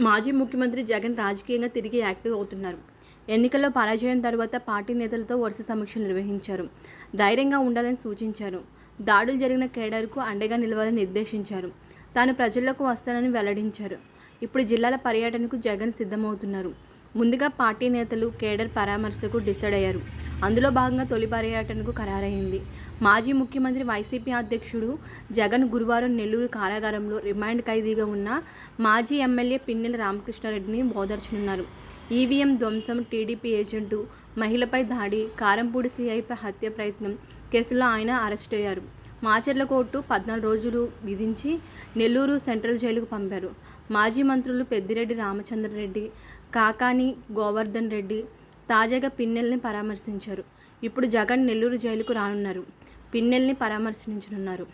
మాజీ ముఖ్యమంత్రి జగన్ రాజకీయంగా తిరిగి యాక్టివ్ అవుతున్నారు. ఎన్నికల్లో పరాజయం తర్వాత పార్టీ నేతలతో వరుస సమీక్షలు నిర్వహించారు. ధైర్యంగా ఉండాలని సూచించారు. దాడులు జరిగిన కేడర్కు అండగా నిలవాలని నిర్దేశించారు. తాను ప్రజల్లోకి వస్తానని వెల్లడించారు. ఇప్పుడు జిల్లాల పర్యటనకు జగన్ సిద్ధమవుతున్నారు. ముందుగా పార్టీ నేతలు కేడర్ పరామర్శకు డిసైడ్ అయ్యారు. అందులో భాగంగా తొలి పర్యటనకు ఖరారైంది. మాజీ ముఖ్యమంత్రి వైసీపీ అధ్యక్షుడు జగన్ గురువారం నెల్లూరు కారాగారంలో రిమాండ్ ఖైదీగా ఉన్న మాజీ ఎమ్మెల్యే పిన్నెల రామకృష్ణారెడ్డిని ఓదార్చనున్నారు ఈవీఎం ధ్వంసం టీడీపీ ఏజెంటు మహిళపై దాడి కారంపూడి సీఐపై హత్య ప్రయత్నం కేసులో ఆయన అరెస్ట్ అయ్యారు. మాచర్ల కోర్టు పద్నాలుగు రోజులు విధించి నెల్లూరు సెంట్రల్ జైలుకు పంపారు. మాజీ మంత్రులు పెద్దిరెడ్డి రామచంద్రరెడ్డి కాకాని గోవర్ధన్ రెడ్డి తాజాగా పిన్నెల్ని పరామర్శించారు. ఇప్పుడు జగన్ నెల్లూరు జైలుకు రానున్నారు. పిన్నెల్ని పరామర్శించనున్నారు.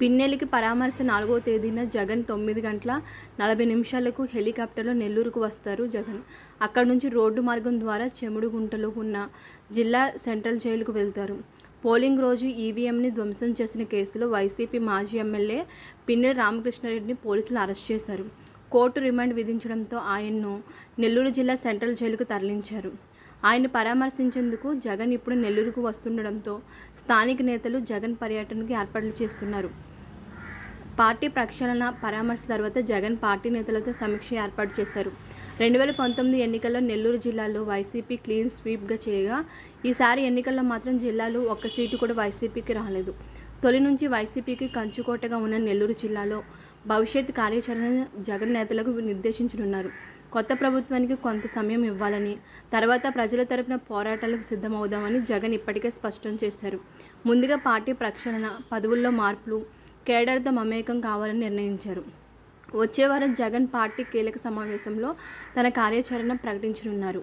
పిన్నెలికి పరామర్శ నాలుగో తేదీన జగన్ తొమ్మిది గంటల నలభై నిమిషాలకు హెలికాప్టర్లో నెల్లూరుకు వస్తారు జగన్. అక్కడ నుంచి రోడ్డు మార్గం ద్వారా చెముడుగుంటలో ఉన్న జిల్లా సెంట్రల్ జైలుకు వెళ్తారు. పోలింగ్ రోజు ఈవీఎంని ధ్వంసం చేసిన కేసులో వైసీపీ మాజీ ఎమ్మెల్యే పిన్నెల రామకృష్ణారెడ్డిని పోలీసులు అరెస్ట్ చేశారు. కోర్టు రిమాండ్ విధించడంతో ఆయన్ను నెల్లూరు జిల్లా సెంట్రల్ జైలుకు తరలించారు. ఆయన పరామర్శించేందుకు జగన్ ఇప్పుడు నెల్లూరుకు వస్తుండడంతో స్థానిక నేతలు జగన్ పర్యటనకి ఏర్పాట్లు చేస్తున్నారు. పార్టీ ప్రక్షాళన పరామర్శ తర్వాత జగన్ పార్టీ నేతలతో సమీక్ష ఏర్పాటు చేశారు. రెండు వేల పంతొమ్మిది ఎన్నికల్లో నెల్లూరు జిల్లాలో వైసీపీ క్లీన్ స్వీప్గా చేయగా ఈసారి ఎన్నికల్లో మాత్రం జిల్లాలో ఒక్క సీటు కూడా వైసీపీకి రాలేదు. తొలి నుంచి వైసీపీకి కంచుకోటగా ఉన్న నెల్లూరు జిల్లాలో భవిష్యత్ కార్యాచరణ జగన్ నేతలకు నిర్దేశించనున్నారు. కొత్త ప్రభుత్వానికి కొంత సమయం ఇవ్వాలని తర్వాత ప్రజల తరపున పోరాటాలకు సిద్ధమవుదామని జగన్ ఇప్పటికే స్పష్టం చేశారు. ముందుగా పార్టీ ప్రక్షాళన పదవుల్లో మార్పులు కేడర్తో మమేకం కావాలని నిర్ణయించారు. వచ్చే వారం జగన్ పార్టీ కీలక సమావేశంలో తన కార్యాచరణ ప్రకటించనున్నారు.